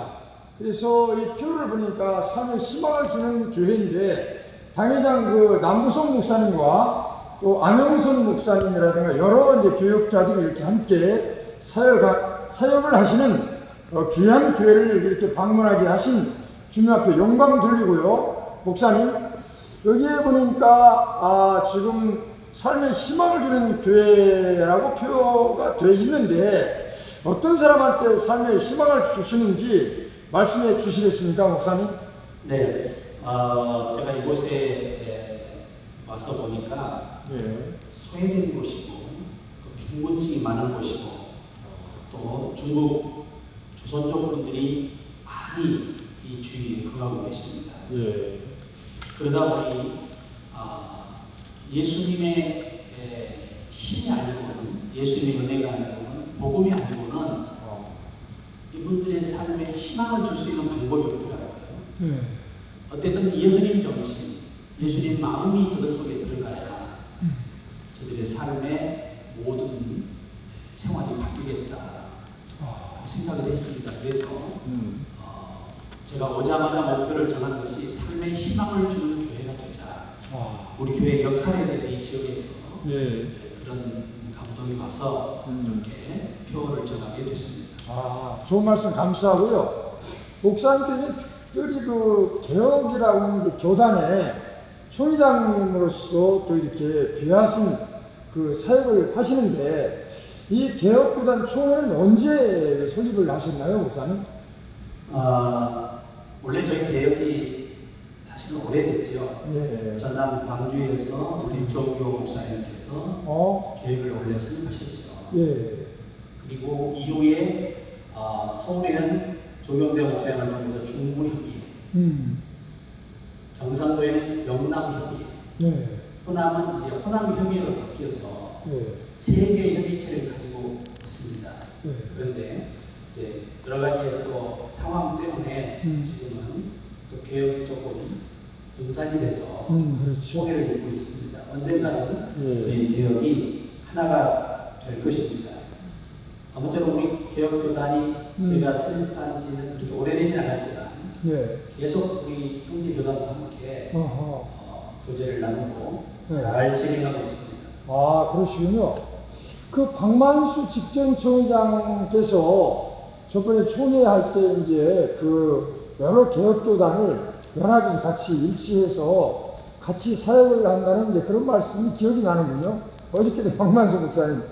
있습니다. 그래서 이 표를 보니까 삶에 희망을 주는 교회인데 당회장 그 남부성 목사님과 또 안영선 목사님이라든가 여러 이제 교육자들이 이렇게 함께 사역 사역을 하시는 어, 귀한 교회를 이렇게 방문하게 하신 주님 앞에 영광 돌리고요. 목사님 여기에 보니까 아, 지금 삶에 희망을 주는 교회라고 표가 되어 있는데 어떤 사람한테 삶에 희망을 주시는지 말씀해 주시겠습니까, 목사님? 네, 어, 제가 이곳에 에, 와서 보니까 예. 소외된 곳이고 또 빈곤층이 많은 곳이고 또 중국 조선족 분들이 많이 이 주위에 거하고 계십니다. 예. 그러다 보니 아, 예수님의 에, 힘이 아니고는 예수님의 은혜가 아니고는 복음이 아니고는 어. 이분들의 삶에 희망을 줄 수 있는 방법이 없더라고요. 예. 어쨌든 예수님 정신, 예수님 마음이 저들 속에 들어가야 저들의 삶의 모든 생활이 바뀌겠다 아. 그 생각을 했습니다. 그래서 음. 어, 제가 오자마자 목표를 정한 것이 삶의 희망을 주는 교회가 되자. 아. 우리 교회 역할에 대해서 이 지역에서 예. 네, 그런 감동이 와서 음. 이렇게 표를 정하게 됐습니다. 아, 좋은 말씀 감사하고요. 목사님께서 특별히 그 개혁이라고 하는 그 교단의 총회장님으로서 또 이렇게 귀하신 그 사역을 하시는데 이 개혁교단 총회는 언제 설립을 하셨나요, 목사님? 아, 원래 저희 개혁이 오래됐지요. 예. 전남 광주에서 우리 조교 목사님께서 어, 계획을 원래 설립하셨죠. 예. 그리고 이후에 아, 서울에는 조경대 목사님을 통해서 중부협의회, 음. 경상도에는 영남협의회, 네. 호남은 이제 호남협의회로 바뀌어서 예. 세 개의 협의체를 가지고 있습니다. 예. 그런데 이제 여러 가지 또 상황 때문에 음. 지금은 또 개혁이 조금 분산이 돼서 음, 그렇죠. 소개를 읽고 있습니다. 언젠가는 예. 저희 개혁이 하나가 될 것입니다. 아무쪼록 우리 개혁 교단이 음. 제가 설립한 지는 그렇게 오래되진 않았지만 예. 계속 우리 형제 교단과 함께 어허. 어, 교제를 나누고 네. 잘 진행하고 있습니다. 아, 그러시군요. 그 박만수 직전 총회장께서 저번에 총회할 때 이제 그 여러 개혁 교단을 연합에서 같이 일치해서 같이 사역을 한다는 이제 그런 말씀이 기억이 나는군요. 어저께도 박만수 목사님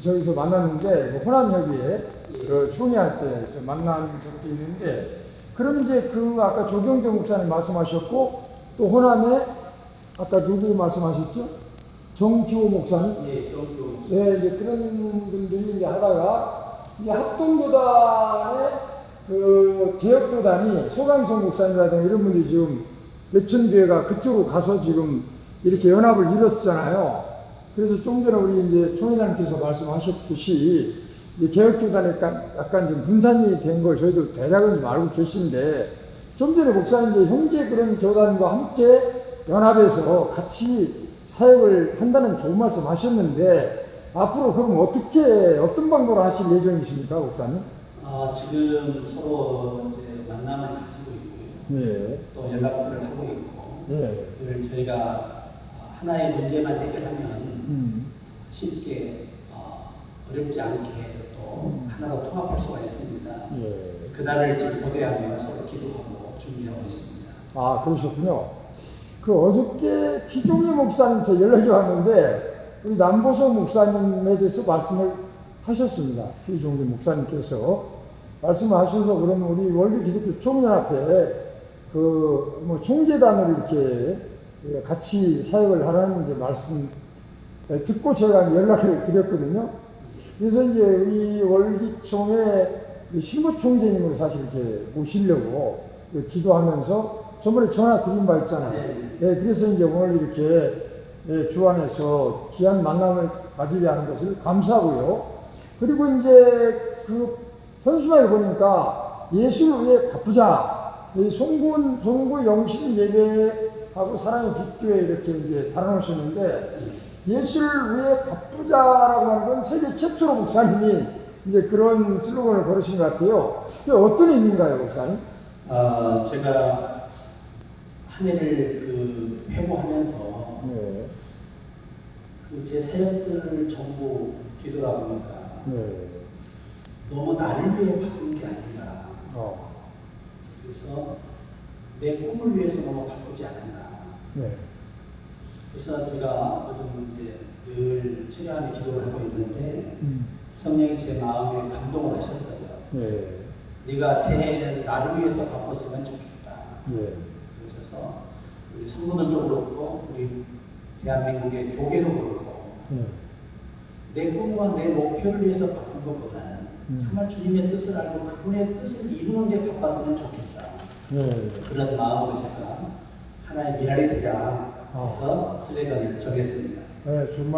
저기서 만났는데 뭐 호남협의회 그 총회할 때그 만난 적도 있는데 그럼 이제 그 아까 조경대 목사님 말씀하셨고 또 호남에 아까 누구 말씀하셨죠? 정기호 목사님 예, 개혁교 네, 이제 그런 분들이 이제 하다가 이제 합동교단의 그 개혁교단이 소강성 목사님이라든가 이런 분들이 지금 몇천 교회가 그쪽으로 가서 지금 이렇게 연합을 이뤘잖아요. 그래서 좀 전에 우리 이제 총회장님께서 말씀하셨듯이 이제 개혁교단이 약간, 약간 좀 분산이 된 걸 저희도 대략은 좀 알고 계신데 좀 전에 목사님 이제 형제 그런 교단과 함께 연합해서 같이 사역을 한다는 좋은 말씀 하셨는데 앞으로 그럼 어떻게 어떤 방법으로 하실 예정이십니까, 목사님? 아, 지금 서로 이제 만남을 가지고 있고요. 예, 또 연락들을 하고 있고 예, 늘 저희가 하나의 문제만 해결하면 음, 쉽게 어, 어렵지 않게 또 하나로 통합할 수가 있습니다. 예. 그날을 지금 고대하며 서로 기도하고 준비하고 있습니다. 아, 그러셨군요. 그 어저께 피종리 목사님한테 연락이 왔는데 우리 남보석 목사님에 대해서 말씀을 하셨습니다. 피종리 목사님께서 말씀을 하셔서 그러면 우리 월드 기독교 총연합회 그 뭐 총재단으로 이렇게 같이 사역을 하라는 이제 말씀 듣고 제가 연락을 드렸거든요. 그래서 이제 우리 월기총의 신부 총재님을 사실 이렇게 모시려고 기도하면서 저번에 전화 드린 바 있잖아요. 네. 예, 그래서 이제 오늘 이렇게 예, 주안에서 귀한 만남을 가지게 하는 것을 감사하고요. 그리고 이제 그 현수막에 보니까 예수를 위해 바쁘자. 이 송군, 송구 영신 예배하고 사랑의 빛교회 이렇게 이제 달아놓으셨는데 예수를 위해 바쁘자라고 하는 건 세계 최초로 목사님이 이제 그런 슬로건을 걸으신 것 같아요. 이게 어떤 의미인가요, 목사님? 어, 제가 한 해를 그 회고하면서 네, 그제 사역들을 전부 뒤돌아보니까 네, 너무 나를 위해 바꾼 게 아닌가. 어, 그래서 내 꿈을 위해서 너무 바꾸지 않았나. 네, 그래서 제가 요즘 이제 늘 철야하며 기도를 하고 있는데 음, 성령이 제 마음에 감동을 하셨어요. 네, 네가 새해를 나를 위해서 바꿨으면 좋겠다. 네, 그러셔서 우리 성도들도 그렇고 우리 대한민국의 교계도 그렇고 네, 내 꿈과 내 목표를 위해서 바꾼 것보다는 음. 정말 주님의 뜻을 알고 그분의 뜻을 이루는 데 바빴으면 좋겠다. 네. 그런 마음으로 제가 하나의 미랄이 되자 해서 슬레건을 정했습니다. 네, 말씀.